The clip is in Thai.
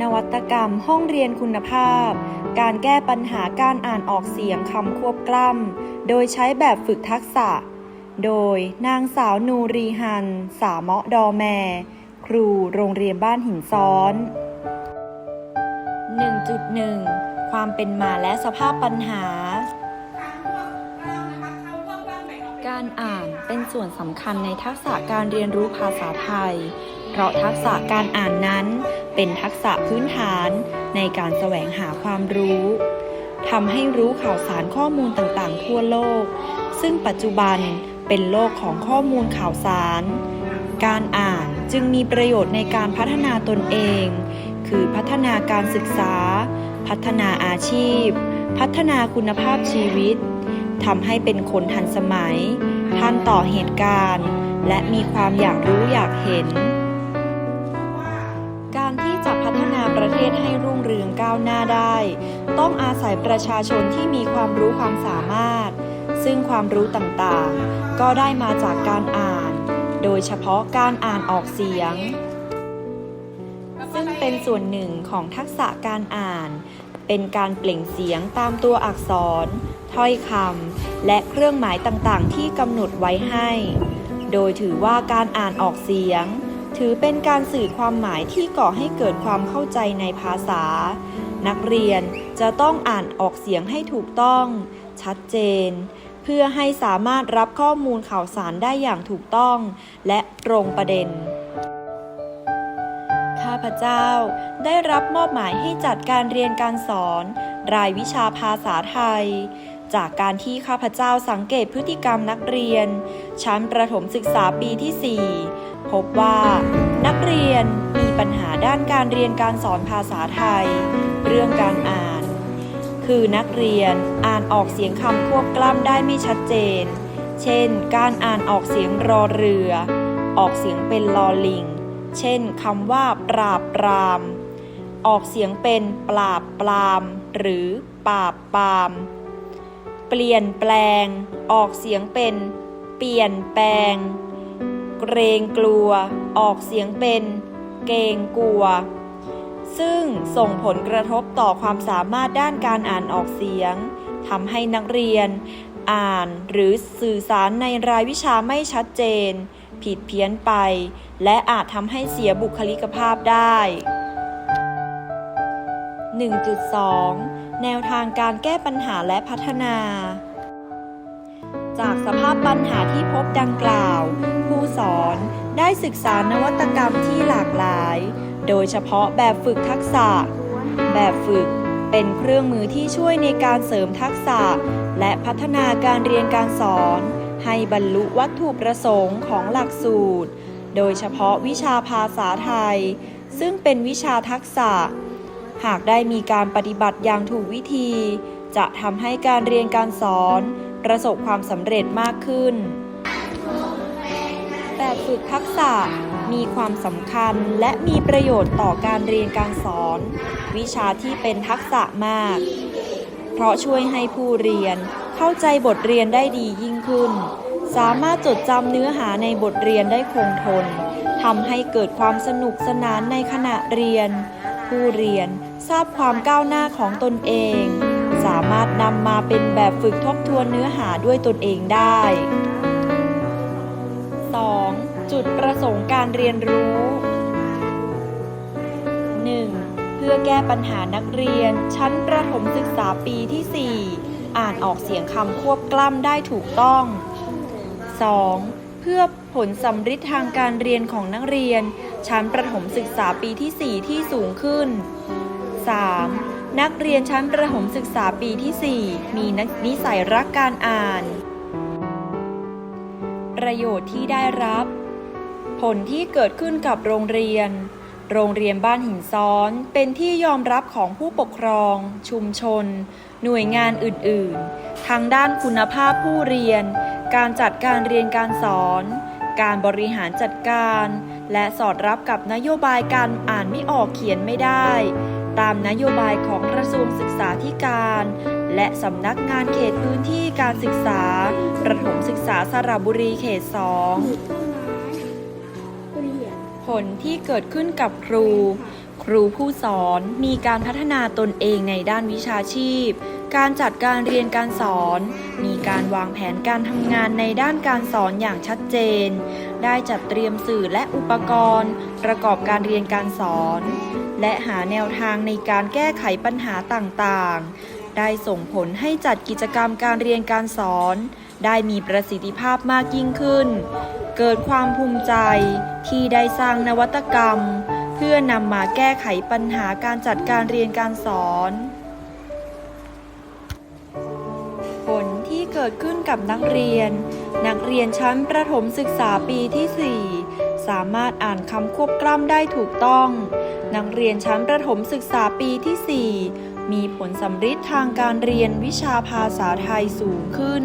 นวัตกรรมห้องเรียนคุณภาพ การแก้ปัญหาการอ่านออกเสียงคำควบกล้ำ โดยใช้แบบฝึกทักษะ โดยนางสาวนูรีฮัน สาเมาะดอแม ครูโรงเรียนบ้านหินซ้อน 1.1 ความเป็นมาและสภาพปัญหา การอ่านเป็นส่วนสำคัญในทักษะการเรียนรู้ภาษาไทย เพราะทักษะการอ่านนั้น เป็นทักษะพื้นฐานในการแสวงหาความรู้ทำให้รู้ข่าวสารข้อมูลต่างๆ ทั่วโลก ซึ่งปัจจุบันเป็นโลกของข้อมูลข่าวสาร การอ่านจึงมีประโยชน์ในการพัฒนาตนเอง คือพัฒนาการศึกษา พัฒนาอาชีพ พัฒนาคุณภาพชีวิตทำให้เป็นคนทันสมัย ทันต่อเหตุการณ์ และมีความอยากรู้อยากเห็น ประเทศให้รุ่งเรืองก้าวหน้าได้ ต้องอาศัยประชาชนที่มีความรู้ความสามารถ ซึ่งความรู้ต่างๆ ก็ได้มาจากการอ่าน โดยเฉพาะการอ่านออกเสียง ซึ่งเป็นส่วนหนึ่งของทักษะการอ่าน เป็นการเปล่งเสียงตามตัวอักษร ถ้อยคำและเครื่องหมายต่างๆ ที่กำหนดไว้ให้ โดยถือว่าการอ่านออกเสียง ถือเป็นการสื่อความหมายที่ก่อให้เกิดความเข้าใจในภาษา นักเรียนจะต้องอ่านออกเสียงให้ถูกต้อง ชัดเจน เพื่อให้สามารถรับข้อมูลข่าวสารได้อย่างถูกต้อง และตรงประเด็นข้าพเจ้าได้รับมอบหมายให้จัดการเรียนการสอน รายวิชาภาษาไทย จากการที่ข้าพเจ้าสังเกตพฤติกรรมนักเรียน ชั้นประถมศึกษาปีที่ 4 พบว่า นักเรียนมีปัญหาด้านการเรียนการสอนภาษาไทย เรื่องการอ่าน คือนักเรียนอ่านออกเสียงคำควบกล้ำได้ไม่ชัดเจน เช่น การอ่านออกเสียงรอเรือ ออกเสียงเป็นลอลิง เช่นคำว่าปราบปราม ออกเสียงเป็นปราบปราม หรือปราบปราม เปลี่ยนแปลง ออกเสียงเป็น เปลี่ยนแปลง เกรงกลัว ออกเสียงเป็น เกรงกลัว ซึ่งส่งผลกระทบต่อความสามารถด้านการอ่านออกเสียงทำให้นักเรียน อ่านหรือสื่อสารในรายวิชาไม่ชัดเจน ผิดเพี้ยนไป และอาจทำให้เสียบุคลิกภาพได้ 1.2 แนวทางการแก้ปัญหาและพัฒนา จากสภาพปัญหาที่พบดังกล่าว ผู้สอนได้ศึกษานวัตกรรมที่หลากหลาย โดยเฉพาะแบบฝึกทักษะ แบบฝึกเป็นเครื่องมือที่ช่วยในการเสริมทักษะ และพัฒนาการเรียนการสอน ให้บรรลุวัตถุประสงค์ของหลักสูตร โดยเฉพาะวิชาภาษาไทย ซึ่งเป็นวิชาทักษะ หากได้มีการปฏิบัติอย่างถูกวิธี จะทำให้การเรียนการสอน ประสบความสำเร็จมากขึ้น แบบฝึกทักษะมีความสำคัญและมีประโยชน์ต่อการเรียนการสอน วิชาที่เป็นทักษะมาก เพราะช่วยให้ผู้เรียนเข้าใจบทเรียนได้ดียิ่งขึ้น สามารถจดจำเนื้อหาในบทเรียนได้คงทนทำให้เกิดความสนุกสนานในขณะเรียน ผู้เรียนทราบความก้าวหน้าของตนเอง สามารถนำมาเป็นแบบฝึกทบทวนเนื้อหาด้วยตนเองได้ จุดประสงค์การเรียนรู้ 1. เพื่อแก้ปัญหานักเรียน ชั้นประถมศึกษาปีที่ 4 อ่านออกเสียงคำควบกล้ำได้ถูกต้อง 2. เพื่อผลสำฤทธิ์ทางการเรียนของนักเรียน ชั้นประถมศึกษาปีที่ 4 ที่สูงขึ้น 3. นักเรียนชั้นประถมศึกษาปีที่ 4 มีนิสัยรักการอ่าน ประโยชน์ที่ได้รับ ผลที่เกิดขึ้นกับโรงเรียน โรงเรียนบ้านหินซ้อนเป็นที่ยอมรับของผู้ปกครอง ชุมชน หน่วยงานอื่น ๆทางด้านคุณภาพผู้เรียน การจัดการเรียนการสอน การบริหารจัดการ และสอดรับกับนโยบายการอ่านไม่ออกเขียนไม่ได้ ตามนโยบายของกระทรวงศึกษาธิการ และสำนักงานเขตพื้นที่การศึกษา ประถมศึกษาสระบุรีเขต 2 ผลที่เกิดขึ้นกับครู ครูผู้สอนมีการพัฒนาตนเองในด้านวิชาชีพ การจัดการเรียนการสอน มีการวางแผนการทำงานในด้านการสอนอย่างชัดเจน ได้จัดเตรียมสื่อและอุปกรณ์ ประกอบการเรียนการสอน และหาแนวทางในการแก้ไขปัญหาต่างๆ ได้ส่งผลให้จัดกิจกรรมการเรียนการสอน ได้มีประสิทธิภาพมากยิ่งขึ้น เกิดความภูมิใจที่ได้สร้างนวัตกรรม เพื่อนำมาแก้ไขปัญหาการจัดการเรียนการสอน ผลที่เกิดขึ้นกับนักเรียน นักเรียนชั้นประถมศึกษาปีที่ 4 สามารถอ่านคำควบกล้ำได้ถูกต้อง นักเรียนชั้นประถมศึกษาปีที่ 4มีผลสำฤทธิ์ทางการเรียนวิชาภาษาไทยสูงขึ้น